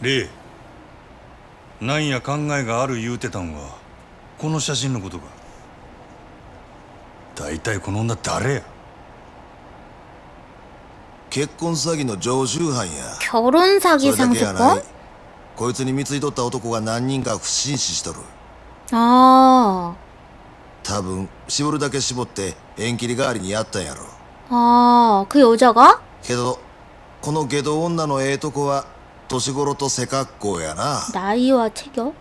レイなんや考えがある言うてたんはこの写真のことか大体この女誰や結婚詐欺の常習犯や 결혼 そ 사기 れだけやない 상습범? こいつに貢いとった男が何人か不審死しとる 아, 多分絞るだけ絞って縁切り代わりにやったんやろ 아, 그 여자가? けどこの下道女のええとこは 年頃と背格好やな 나이와 체격?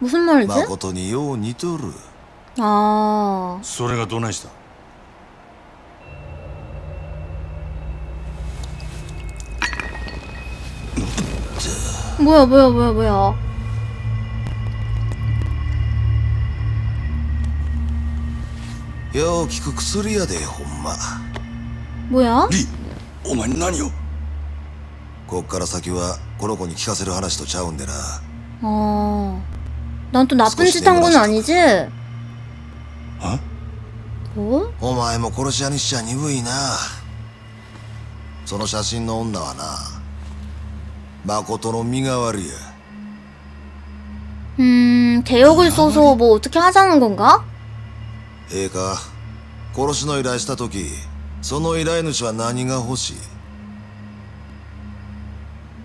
무슨 말이지? 誠によう似とる 아, それがどないした 뭐야, 뭐야, 뭐야, 뭐야. よう効く薬やでほんま 뭐야? リお前何をこっから先は この子に聞かせる話とちゃうんでな 아, 난 또 나쁜少し 짓 한 건 내밀었어. 아니지? あ 뭐? お前も殺し屋にしちゃ鈍いなその写真の女はな誠の身代わりや 음, 대역을 써서 뭐 어떻게 하자는 건가? ええか殺しの依頼した時その依頼主は何が欲しい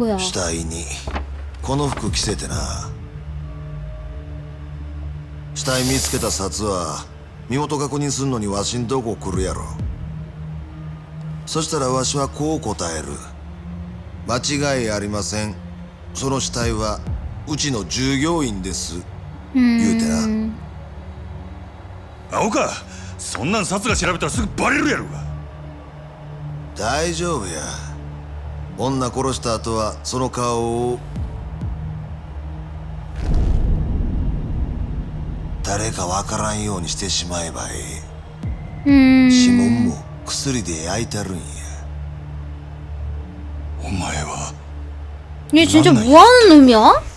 뭐야? 死体にこの服着せてな死体見つけた札は身元確認すんのにわしんとこ来るやろそしたらわしはこう答える間違いありませんその死体はうちの従業員です言うてな 음, 青かそんなん殺が調べたらすぐバレるやろが大丈夫や 女殺した後はその顔を誰かわからんようにしてしまえばええ 음, 指紋も薬で焼いてるんやお前は 얘 진짜 난다, 뭐 하는 놈이야?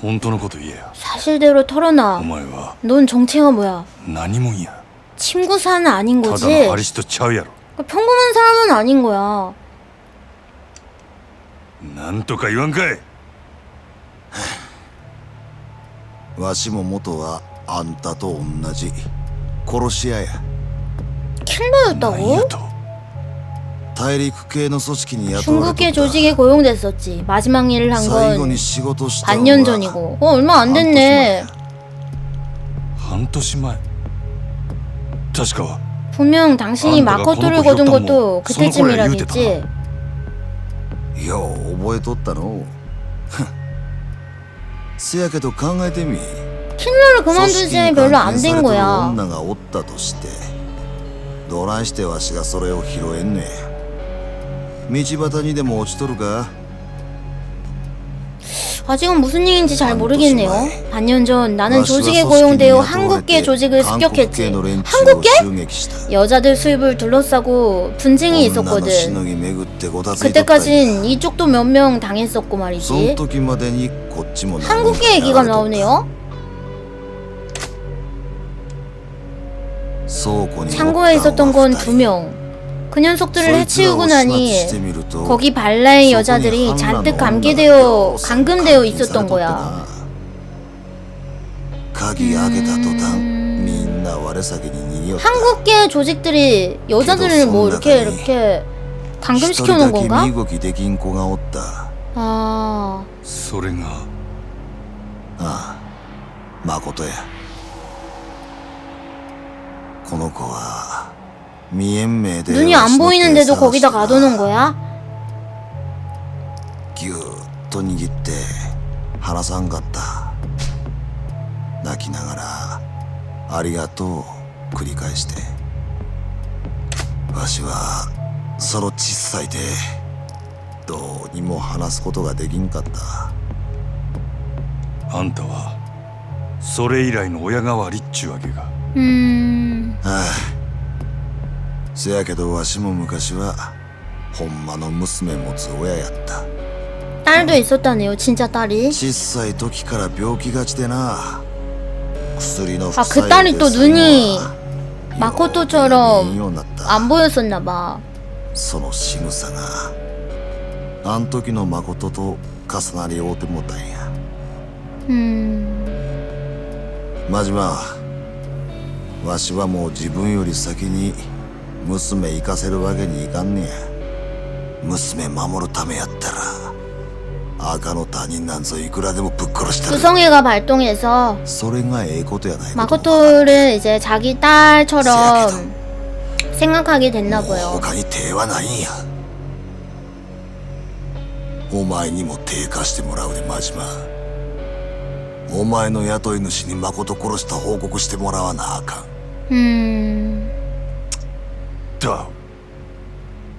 本当のこと言えや 사실대로 털어놔. お前は 넌 정체가 뭐야? 何者や 친구사는 아닌 た 거지? だのハリスとちゃうやろ 그러니까 평범한 사람은 아닌 거야. なんとか言わんかいわしも元はあんたと同じ殺し屋や何 킬러였다고? やと 중국계 った 조직에 고용됐었지. 마지막 일을 한 最後に 건 仕事したの 반년 は 전이고. 어, 얼마 안 됐네. 半年前確か 분명 당신이 아, 내가 마코토를 번호 거둔 기억도 것도 뭐, 그때쯤이라겠지. よう覚えとったのせやけど考えてみ 킬러를 組 그만둔 織 지는 に 별로 監 안 禁さ 된 れとる 거야. 女がおったとしてどないしてわしがそれを拾えんねん 道端にでも落ちとるか 아직은 무슨 얘기인지 잘 안 모르겠네요. 조심해. 반년 전 나는 와시와 조직에 소스키니 고용되어 야도를 한국계 때 조직을 한국계 습격했지. 노렌치를 한국계?襲撃した 여자들 수입을 둘러싸고 분쟁이 女の 있었거든. しのぎ巡ってごたついとったんや 그때까진 이쪽도 몇 명 당했었고 その 말이지. 時までにこっちも何人か 한국계 얘기가 やられとった 나오네요. 倉庫に 창고에 おった 있었던 ん 건 は 두 二人 명. 그 녀석들을 そいつらを 해치우고 始末 나니 してみると 거기 발라의 여자들이 そこに 잔뜩 反乱の 감기되어 女が 감금되어 監禁 있었던 されとった 거야. な鍵開けた途端みんな我先に逃げよった 한국계 조직들이 여자들을 뭐 이렇게 이렇게 一 감금시켜 人 놓은 だけ 건가? 身動きできん子がおったあ 아, それがあ誠やこの子は 見えん目で 눈이 わ 안 しの手 보이는데도 探し 거기다 とな 가두는 거야? ぎゅーっと握って離さんかった泣きながら「ありがとう」繰り返してわしはその小さいでどうにも話すことができんかったあんたはそれ以来の親代わりっちゅうわけか 음. ああ せやけどわしも昔はほんまの娘持つ親やった 딸도 있었다네요. 진짜 딸이. 小さい時から病気がちでな薬のあ그 딸이 또 눈이 마코토처럼 見えんようになった 안 보였었나 봐. その仕草があん時の誠と重なり合うてもたんや 음. 真島わしはもう自分より先に 娘行かせるわけにいかんねや娘守るためやったら赤の他人なんぞいくらでもぶっ殺したる 구성애가 발동해서 それがええことやないこと 마코토를 이제 자기 딸처럼 생각하게 됐나 보여. 他に手はないんやお前にも手貸してもらうで真島お前の雇い主に誠殺した報告してもらわなあかん 음. だ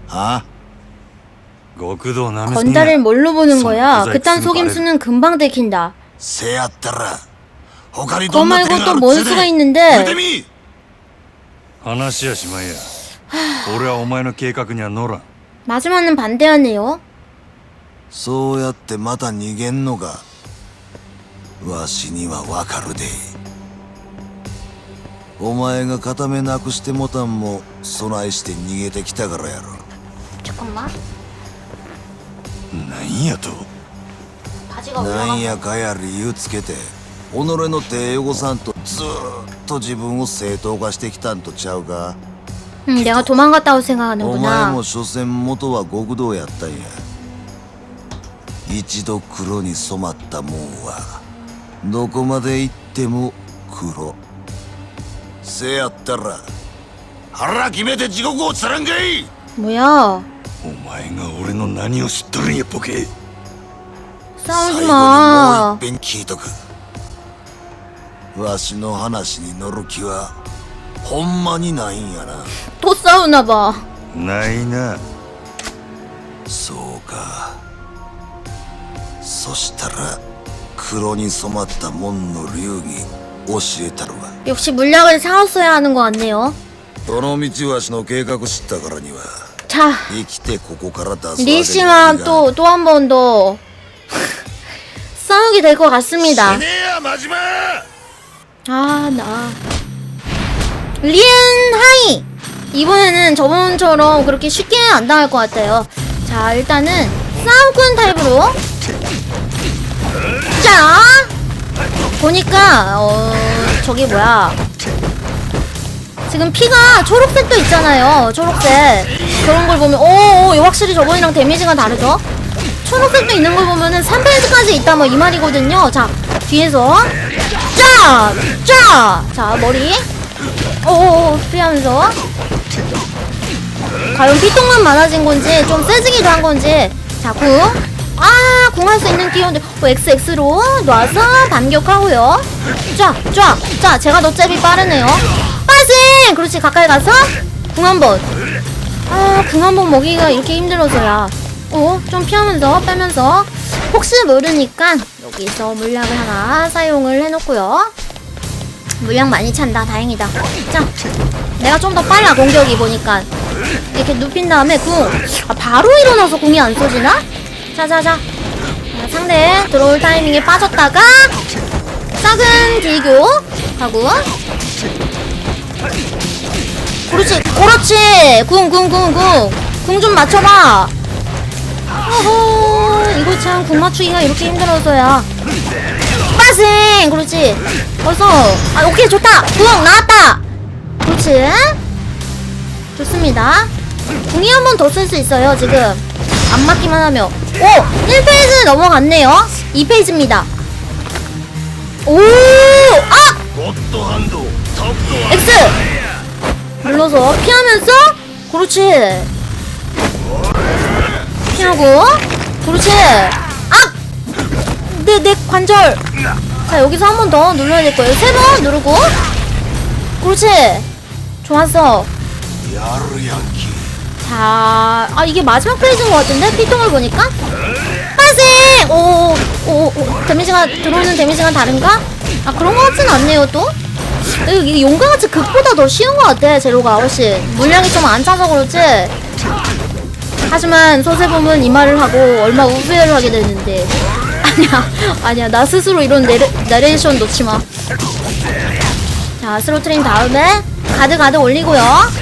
あ極道なめすぎ 건달을 や 뭘로 보는 거야? 손 그딴 모자이크 속임수는 금방 들킨다. せやったら他に 그거 どんな手 말고 があ 또 る 뭔 つ 수가 で 있는데 見てみ話やしまいや俺はお前の計画には乗らん 마지막은 반대하네요. そうやってまた逃げんのかわしにはわかるで お前が片目なくしてもたんも備えして逃げてきたからやろ 잠깐만. なんやと 바지가 なん 올라가. やかや理由つけて己の手汚さんとずーっと自分を正当化してきたんとちゃうか 음, 내가 도망갔다고 お前 생각하는구나. も所詮元は極道やったんや一度黒に染まったもんはどこまで行っても黒 せやったら腹決めて地獄をつらんかい 뭐야? お前が俺の何を知っとるんやボケ 싸우지 最後にもう 마. 一遍聞いとくわしの話に乗る気はほんまにないんやな 또 싸우나 봐. ないなそうかそしたら黒に染まった門の流儀 教えたるわ 역시 물약을 사왔어야 하는 것 같네요. どの道わしの計画知ったからには 자, 生きてここから出すわけ 리 に 씨와 또 또 한 번 더 싸우게 될 것 같습니다. ねえや真島 아, 나. 리엔하이! 이번에는 저번처럼 그렇게 쉽게 안 당할 것 같아요. 자, 일단은 싸움꾼 타입으로. 자! 보니까, 어, 저기 뭐야. 지금 피가 초록색도 있잖아요. 초록색. 그런 걸 보면, 오, 오, 확실히 저번이랑 데미지가 다르죠? 초록색도 있는 걸 보면은 3페이지까지 있다 뭐 이 말이거든요. 자, 뒤에서 짜! 짜! 자, 머리. 오오오, 피하면서. 과연 피통만 많아진 건지, 좀 세지기도 한 건지. 자, 궁. 아, 궁할 수 있는 기운들. 뭐, XX로 놔서 반격하고요. 쫙, 쫙. 자, 제가 더 잽이 빠르네요. 빠진! 그렇지, 가까이 가서. 궁 한 번. 아, 궁 한 번 먹기가 이렇게 힘들어서야. 어, 좀 피하면서, 빼면서. 혹시 모르니까 여기서 물약을 하나 사용을 해놓고요. 물약 많이 찬다, 다행이다. 자, 내가 좀 더 빨라, 공격이 보니까. 이렇게 눕힌 다음에 궁. 아, 바로 일어나서 궁이 안 쏘지나? 자, 자, 자. 자, 상대 들어올 타이밍에 빠졌다가 작은 딜교 하고. 그렇지 그렇지. 궁 궁 궁 궁. 궁 좀 맞춰봐. 어허 이거 참 궁 맞추기가 이렇게 힘들어서야. 빠싱! 그렇지. 벌써. 아 오케이 좋다. 궁 나왔다. 그렇지. 좋습니다. 궁이 한 번 더 쓸 수 있어요 지금 안 맞기만 하며 오! 1페이지 넘어갔네요. 2페이지입니다. 오! 아! X! 눌러서 피하면서? 그렇지. 피하고? 그렇지. 아! 내, 내 관절. 자 여기서 한 번 더 눌러야 될 거예요. 세 번 누르고. 그렇지. 좋았어. 야르양키. 자, 아, 이게 마지막 페이지인 것 같은데? 피통을 보니까? 빠세! 오, 오, 오, 데미지가, 들어오는 데미지가 다른가? 아, 그런 것 같진 않네요, 또? 이게 용가같이 극보다 더 쉬운 것 같아, 제로가 훨씬. 물량이 좀 안 차서 그렇지? 하지만 소세범은 이 말을 하고 얼마 후회를 하게 되는데. 아니야, 아니야, 나 스스로 이런 내레, 나레이션 놓지 마. 자, 스로트링 다음에 가드 가드 올리고요.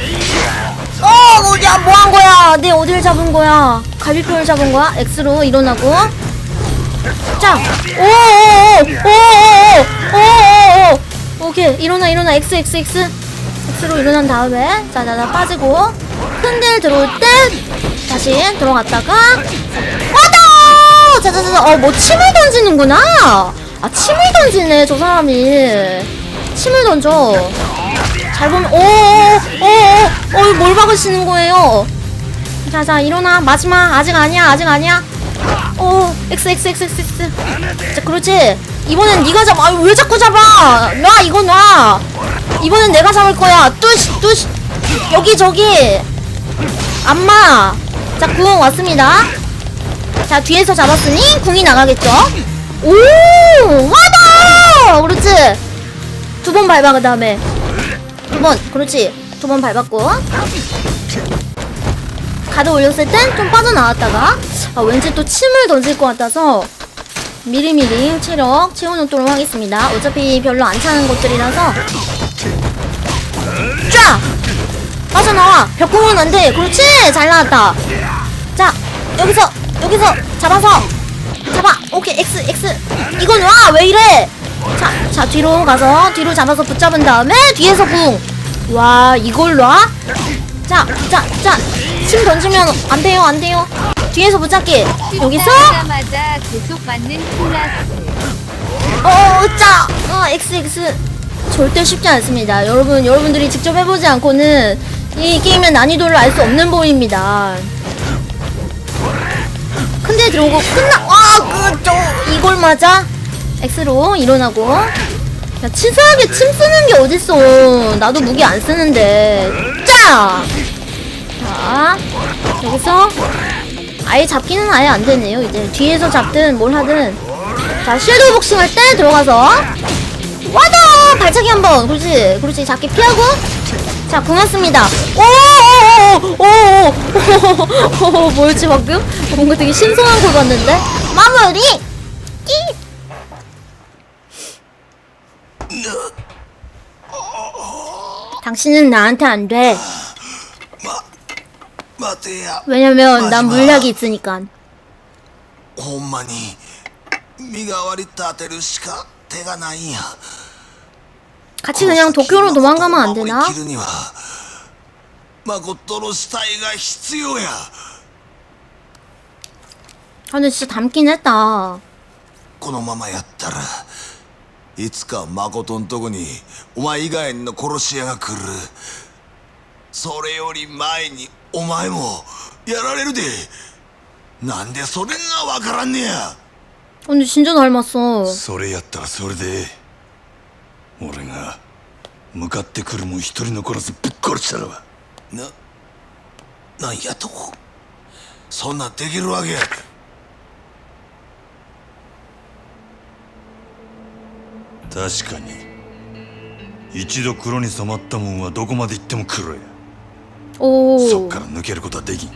어, 야, 뭐 한 거야? 내 어디를 잡은 거야? 갈비뼈를 잡은 거야? X로 일어나고. 자, 오, 오, 오, 오, 오, 오, 오케이, 일어나, 일어나, X, X, X. X로 일어난 다음에, 자, 자, 자, 빠지고. 흔들 들어올 때, 다시 들어갔다가, 와다! 자, 자, 자, 어, 뭐, 침을 던지는구나. 아, 침을 던지네, 저 사람이. 침을 던져. 잘 보면 오오오오뭘 박으시는 거예요? 자자 일어나 마지막 아직 아니야 아직 아니야. 오 x x x x x. 자 그렇지. 이번엔 네가 잡아. 아, 왜 자꾸 잡아? 놔 이거 놔. 이번엔 내가 잡을 거야. 뚜시 뚜시 여기 저기. 안마. 자궁 왔습니다. 자 뒤에서 잡았으니 궁이 나가겠죠? 오 와다. 그렇지. 두 번 밟아 그 다음에. 두 번, 그렇지. 두 번 밟았고. 가드 올렸을 땐 좀 빠져나왔다가, 아, 왠지 또 침을 던질 것 같아서, 미리미리 체력 채워놓도록 하겠습니다. 어차피 별로 안 차는 것들이라서. 쫙! 빠져나와! 벽공은 안 돼! 그렇지! 잘 나왔다! 자, 여기서, 여기서 잡아서! 잡아! 오케이, X, X! 이건 와! 왜 이래! 자, 자, 뒤로 가서, 뒤로 잡아서 붙잡은 다음에, 뒤에서 궁! 와, 이걸 놔? 자, 자, 자! 침 던지면 안 돼요, 안 돼요! 뒤에서 붙잡기! 여기서, 하자마자 계속 맞는 클라스. 어, 자! 어, X, X! 절대 쉽지 않습니다. 여러분, 여러분들이 직접 해보지 않고는 이 게임의 난이도를 알 수 없는 법입니다. 큰데 들어오고 끝나 아, 그, 저, 이걸 맞아? X로 일어나고. 야, 치사하게 침 쓰는 게 어딨어. 나도 무기 안 쓰는데. 짜! 자, 여기서. 아예 잡기는 아예 안 되네요, 이제. 뒤에서 잡든 뭘 하든. 자, 섀도우 복싱 할 때 들어가서. 와다! 발차기 한 번. 그렇지. 그렇지. 잡기 피하고. 자, 고맙습니다. 오오오오오오 뭐였지 방금? 뭔가 되게 신선한 걸 봤는데 마무리. 끼. 당신은 나한테 안 돼. 待てや 왜냐면 난 물약이 있으니까. ほんまに身代わり立てるしか手がないんや 같이 그냥 도쿄로 도망가면 안 되나? 生きるには誠の死体が必要や 아, 근데 진짜 닮긴 했다. このままやったら いつか誠んとこにお前以外の殺し屋が来るそれより前にお前もやられるでなんでそれがわからんねや 근데 진짜 닮았어. それやったらそれで俺が向かってくるもん一人残らずぶっ殺したらばななんやとそんなんできるわけ 確かに一度黒に染まったもんはどこまで行っても黒やそっ 오. から抜けることはできん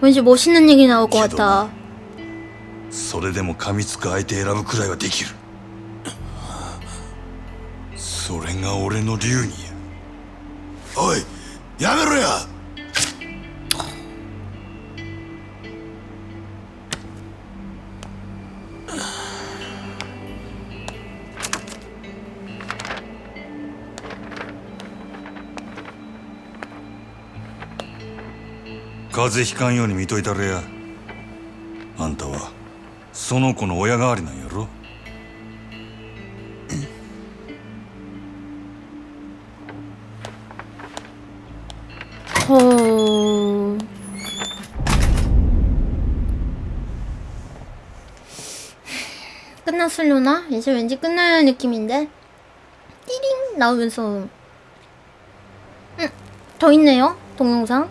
왠지 멋있는 얘기 나올 것 같아. それでも噛みつく相手選ぶくらいはできるそれが俺の流儀やおいやめろや 風邪ひかんように見といたれやあんたはその子の親代わりなんやろ 어. 끝났을려나? 이제 왠지 끝날 느낌인데 띠링 나오면서 음, 더 있네요 동영상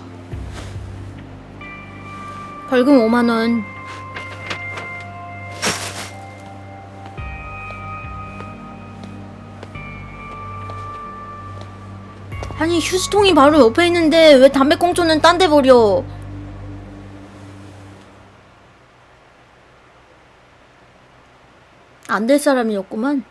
벌금 5만 원. 아니 휴지통이 바로 옆에 있는데 왜 담배꽁초는 딴 데 버려? 안 될 사람이었구만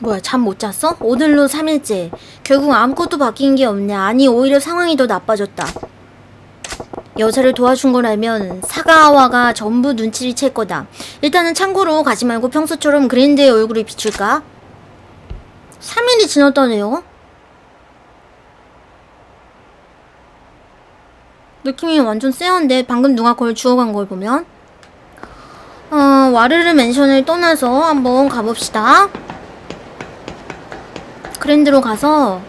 뭐야 잠 못 잤어? 오늘로 3일째. 결국 아무것도 바뀐 게 없네 아니 오히려 상황이 더 나빠졌다. 여자를 도와준 걸 알면 사가와가 전부 눈치를 챌 거다. 일단은 창고로 가지 말고 평소처럼 그랜드의 얼굴을 비출까? 3일이 지났다네요. 느낌이 완전 쎄한데 방금 누가 그걸 주워간 걸 보면? 어, 와르르 맨션을 떠나서 한번 가봅시다 그랜드로 가서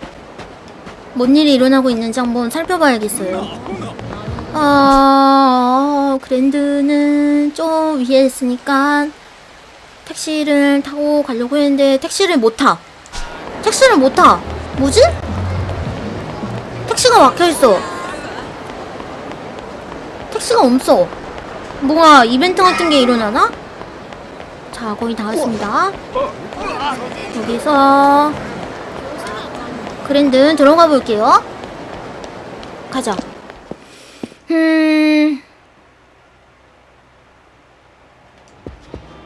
뭔 일이 일어나고 있는지 한번 살펴봐야겠어요. 아, 그랜드는 좀 위에 있으니까 택시를 타고 가려고 했는데 택시를 못 타. 택시를 못 타. 뭐지? 택시가 막혀 있어. 택시가 없어. 뭐가 이벤트 같은 게 일어나나? 자, 거의 다 왔습니다. 여기서 그랜드 들어가 볼게요. 가자. 음.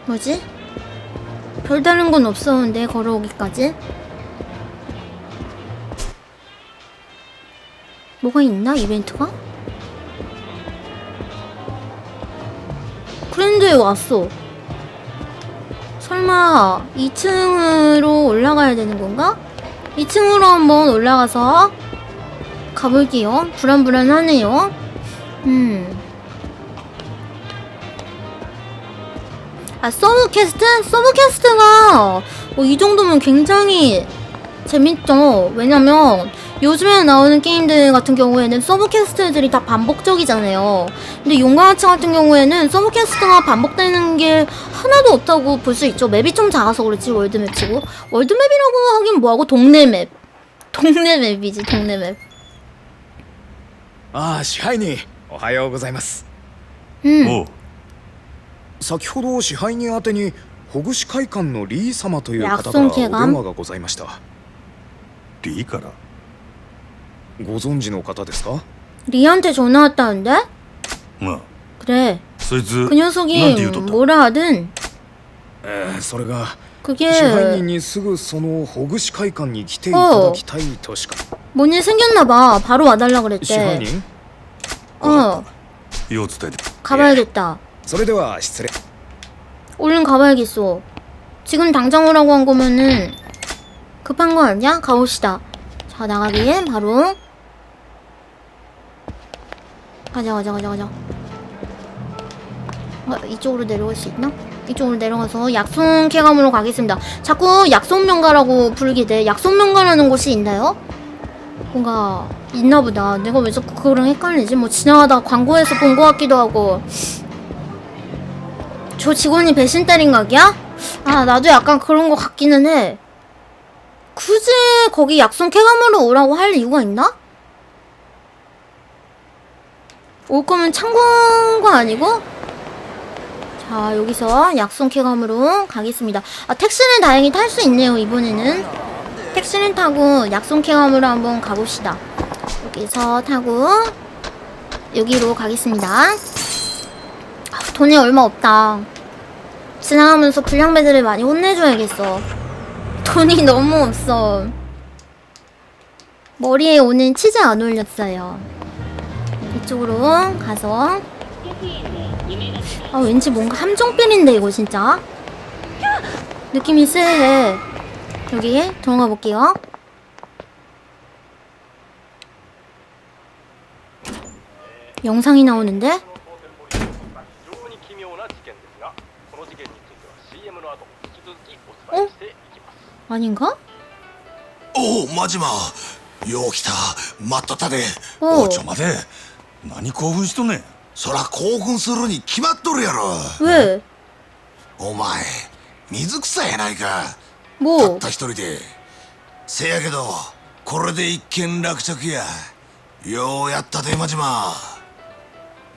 뭐지? 별다른 건 없었는데 걸어오기까지. 뭐가 있나 이벤트가? 그랜드에 왔어. 설마 2층으로 올라가야 되는 건가? 2층으로 한번 올라가서 가볼게요. 불안불안하네요. 음. 아, 서브캐스트? 서브캐스트가 어, 이 정도면 굉장히 재밌죠. 왜냐면 요즘에 나오는 게임들 같은 경우에는 서브캐스트들이 다 반복적이잖아요. 근데 용과같이 같은 경우에는 서브캐스트가 반복되는 게 하나도 없다고 볼 수 있죠. 맵이 좀 작아서 그렇지 월드맵 치고 월드맵이라고 하긴 뭐하고 동네 맵. 동네 맵이지 동네 맵. ああ支配人おはようございます 음. おう先ほど支配人宛てにほぐし会館のリー様という方からお 약속 電 기간 話がございましたリーから ご存知の方ですか 리한테 전화 왔다는데? まあ 그래. そいつ 그 なんて 녀석이 言うとった 뭐라 하든 えーそれが 그게 支配人にすぐそのほぐし会館に来ていただきたいとしか 뭔 일 생겼나봐. 바로 와달라 支配 그랬대. 人 어, よう伝えて 가봐야겠다. それでは失礼 얼른 가봐야겠어. 지금 당장 오라고 한 거면은 급한 거 아니야? 가봅시다. 자, 나가기엔 바로 가자, 가자, 가자, 가자. 어, 이쪽으로 내려갈 수 있나? 이쪽으로 내려가서 약손 쾌감으로 가겠습니다. 자꾸 약손 명가라고 부르게 돼. 약손 명가라는 곳이 있나요? 뭔가 있나 보다. 내가 왜 자꾸 그거랑 헷갈리지? 뭐 지나가다 광고에서 본 것 같기도 하고. 저 직원이 배신 때린 각이야? 아, 나도 약간 그런 거 같기는 해. 굳이 거기 약속 쾌감으로 오라고 할 이유가 있나? 올 거면 창고가 아니고? 자, 여기서 약속 쾌감으로 가겠습니다. 아, 택시는 다행히 탈 수 있네요, 이번에는. 택시를 타고 약속 쾌감으로 한번 가봅시다. 여기서 타고 여기로 가겠습니다. 아, 돈이 얼마 없다. 지나가면서 불량배들을 많이 혼내줘야겠어. 돈이 너무 없어. 머리에 오는 치즈 안 올렸어요. 이쪽으로 가서 아 왠지 뭔가 함정필인데 이거 진짜 느낌이 쎄해 여기 들어가 볼게요 영상이 나오는데 非常に奇妙な事件ですがこの事件については CM の後引き続きお伝えしていきます 아닌가? おおマジマよう来た待っとったでおおちょ待て 何興奮しとんねん。そら興奮するに決まっとるやろ。 왜? お前水草やないか。た 뭐? った一人で。せやけどこれで一件落着や。ようやったでマジマ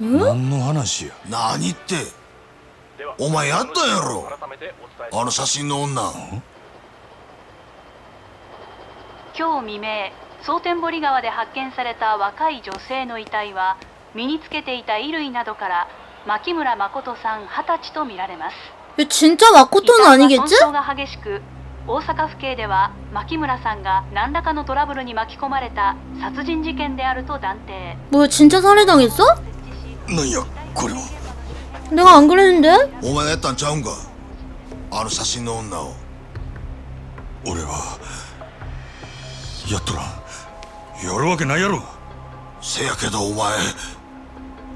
何の話や。何って。ではお前やったんやろ。あの写真の女。今日未明蒼天堀川で発見された若い女性の遺体は身につけていた衣類などから牧村誠さん二十歳とみられます 이거 진짜 遺 마코토는 体は 아니겠지? 損傷が激しく大阪府警では牧村さんが何らかのトラブルに巻き込まれた殺人事件であると断定 뭐야 진짜 살해당했어? なんやこれは 내가 안 그랬는데? お前がやったんちゃうんかあの写真の女を俺はやっとらん やるわけないやろせやけどお前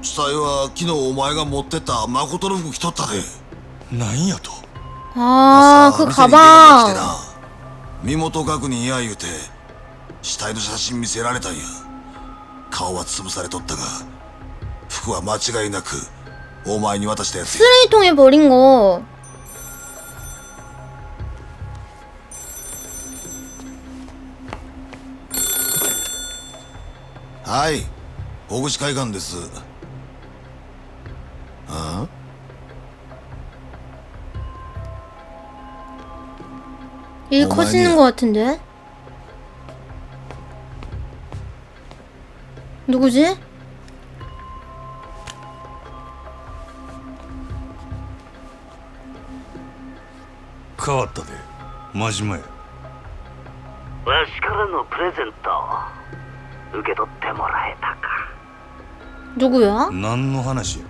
死体は昨日お前が持ってった誠の服着とったでなんやと 아, 朝 그 店に電話来て 가방. な身元確認や言うて死体の写真見せられたんや顔は潰されとったが服は間違いなくお前に渡したやつや 쓰레기통에 버린 거. はい大口海岸ですあ 일 어머니. 커지는 것 같은데? 누구지? 変わったで真島やわしからのプレゼント 受け取ってもらえたか 누구야? 何の話や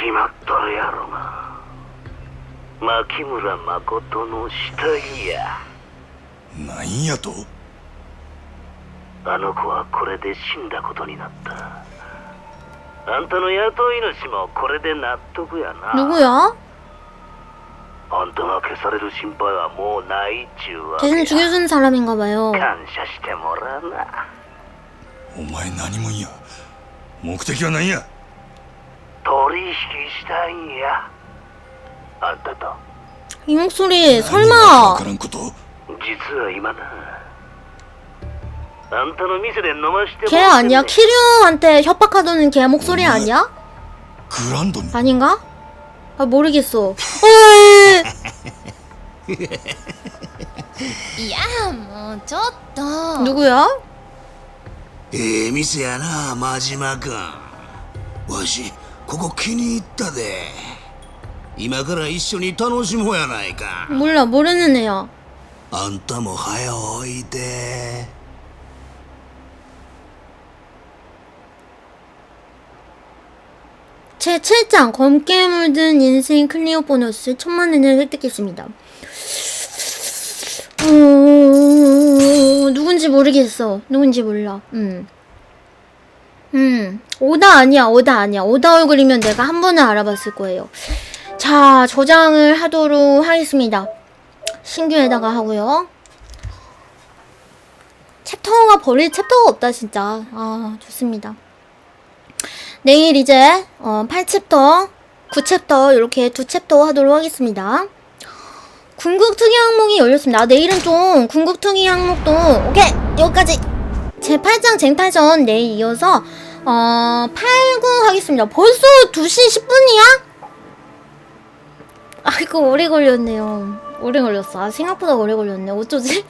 決まっとるやろが牧村誠の死体やなんやとあの子はこれで死んだことになったあんたの雇い主もこれで納得やな 누구야? あんたが消される心配はもうないっちゅうわけ 대신 や 죽여준 사람인가 봐요. 感謝してもらうな お前何もんや目的は何や取引したいんやあんたと 이 목소리 何わ 설마 からんこと実は今なあんたの店で飲まして 걔 아니야? 키류한테 협박하던 걔 목소리 아니야? グランドに 아닌가? 아 모르겠어. 어이, いやもうちょっと 누구야? ええ店やな真島君わしここ気に入ったで今から一緒に楽しもうやないか 몰라 모르는 애야. あんたも早おいで 제 7장 검게 물든 인생 클리어 보너스 천만 원을 획득했습니다. 어, 누군지 모르겠어. 누군지 몰라. 음. 음. 오다 아니야. 오다 아니야. 오다 얼굴이면 내가 한 번은 알아봤을 거예요. 자, 저장을 하도록 하겠습니다. 신규에다가 하고요. 챕터가 버릴 챕터가 없다 진짜. 아, 좋습니다. 내일 이제 어, 8챕터, 9챕터 이렇게 두 챕터 하도록 하겠습니다. 궁극 특이 항목이 열렸습니다. 아, 내일은 좀 궁극 특이 항목도 오케이 여기까지 제 8장 쟁탈전 내일 이어서 어 8, 9 하겠습니다. 벌써 2시 10분이야? 아이고 오래 걸렸네요. 오래 걸렸어. 아, 생각보다 오래 걸렸네. 어쩌지?